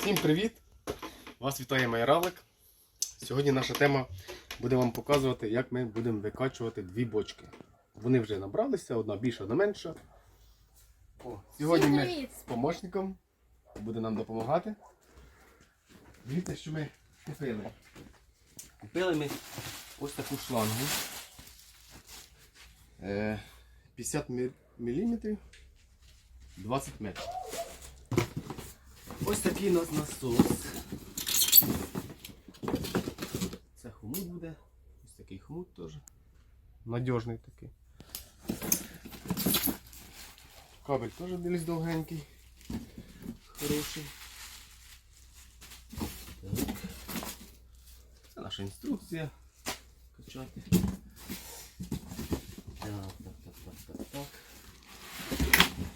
Всім привіт! Вас вітає Майравлик. Сьогодні наша тема буде вам показувати, як ми будемо викачувати дві бочки. Вони вже набралися, одна більша, одна менша. О, сьогодні ми з помощником буде нам допомагати. Дивіться, що ми купили. Купили ми ось таку шлангу. Е, 50 мм 20 метрів. Ось такий у нас насос. Це хомут буде. Ось такий хомут теж. Надіжний такий. Кабель теж десь довгенький. Хороший. Так. Це наша інструкція. Качати. Так, так, так, так, так, так.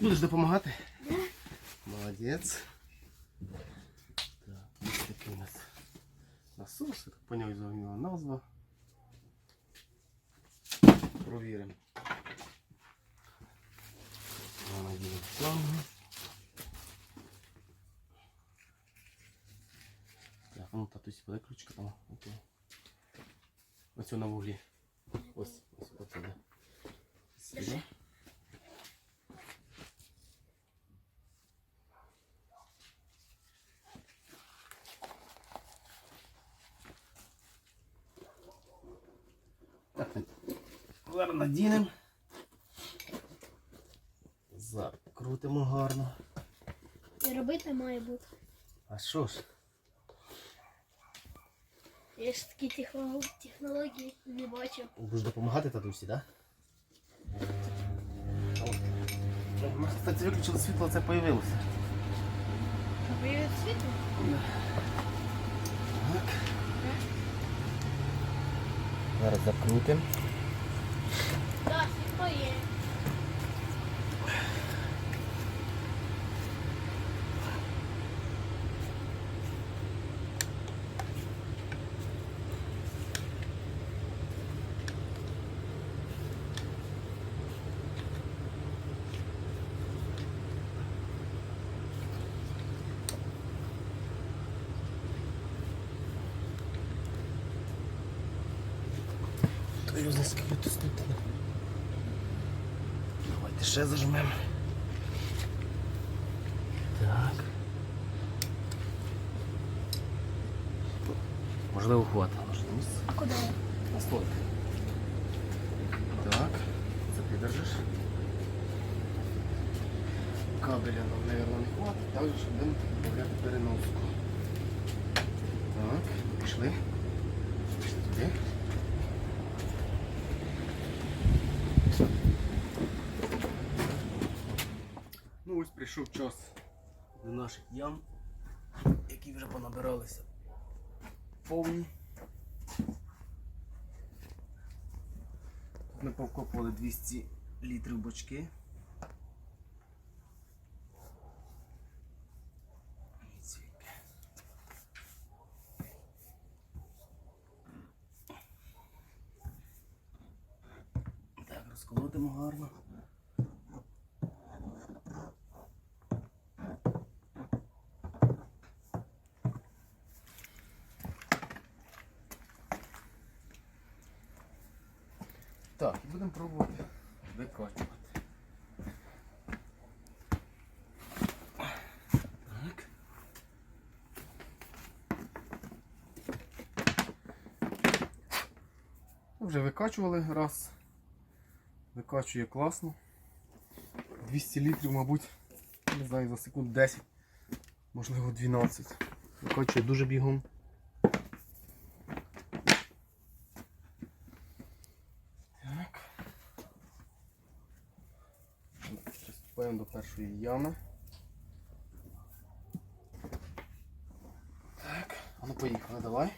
Будеш допомагати? Молодець. Так, ось такий у нас насос, я так поняв із нього назва. Провіримо. Надіємо шлангу. Так, ну татусь буде ключка там. Окей. Ось на вуглі. Ось, ось, оце де. Сюди. Зараз надінемо. Закрутимо гарно. І робити має бути. А що ж? Я ж такі технології не бачив. Будеш допомагати татусі, так? Да? Ми, кстати, виключили світло, це появилося. Привіт світло? Так. Зараз закрутимо. Так, світло є. То його заскільки тут стоїть. Давайте ще зажмемо. Так. Можливо, хватить. Можливо, місце. А куди? На столик. Так, це підержиш. Кабеля нам, мабуть, не хватить, також будемо додати переноску. Так, пішли. Пішли туди. Ну ось прийшов час до наших ям, які вже понабиралися повні. Ми повкопували 200 літрів бочки. Дивіться, яке. Так, розколотимо гарно. Так, і будемо пробувати викачувати. Так. Вже викачували раз. Викачує класно. 200 літрів, мабуть, не знаю, за секунд 10, можливо 12. Викачує дуже бігом. Так. Приступаємо до першої ями. Так, а ну поїхали, давай.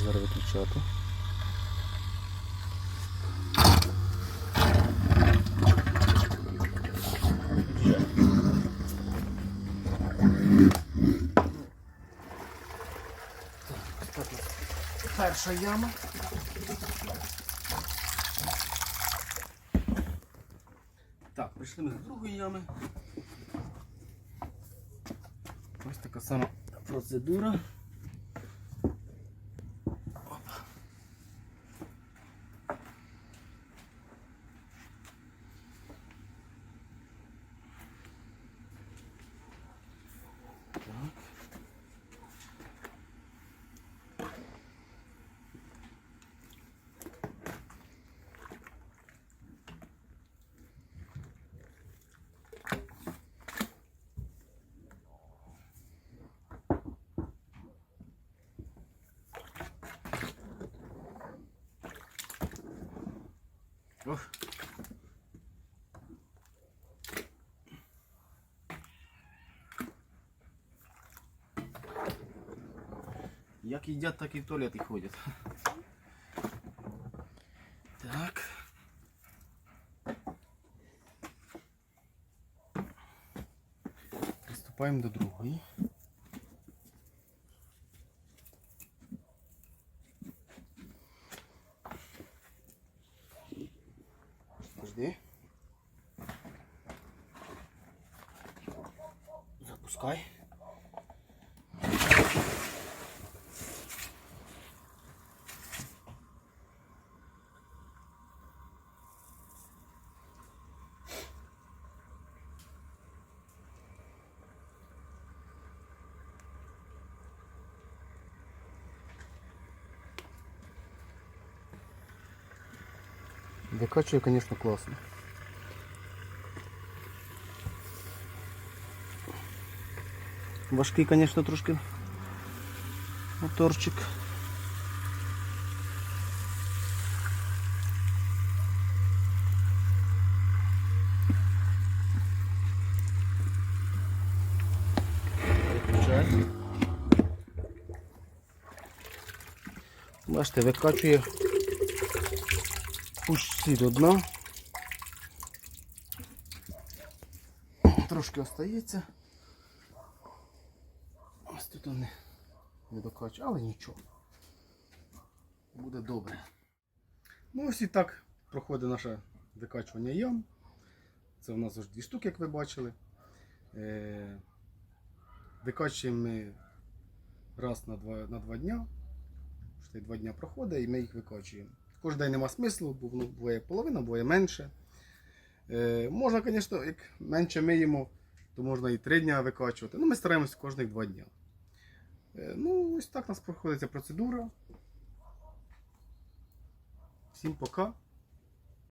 Можна зараз виключати. Перша яма. Так, прийшли ми до другої ями. Ось така сама процедура. Так. Як їдять, так і в туалет і ходять. Так. Приступаємо до другої. Жди. Запускай. Викачує, конечно, класно. Важкий, конечно, трошки моторчик. Бачите, викачує почти до дна. Трошки остається. Ось тут не, не докачу, але нічого. Буде добре. Ну ось і так проходить наше викачування ям. Це у нас аж дві штуки, як ви бачили. Е, викачуємо ми раз на два, на два дня. Два дня проходить і ми їх викачуємо. Кожен день нема смислу, бо воно буває половина, буває менше. Е, можна, звісно, як менше миємо, то можна і три дні викачувати. Ну, ми стараємося кожних два дні. Е, ну, ось так у нас проходить ця процедура. Всім пока.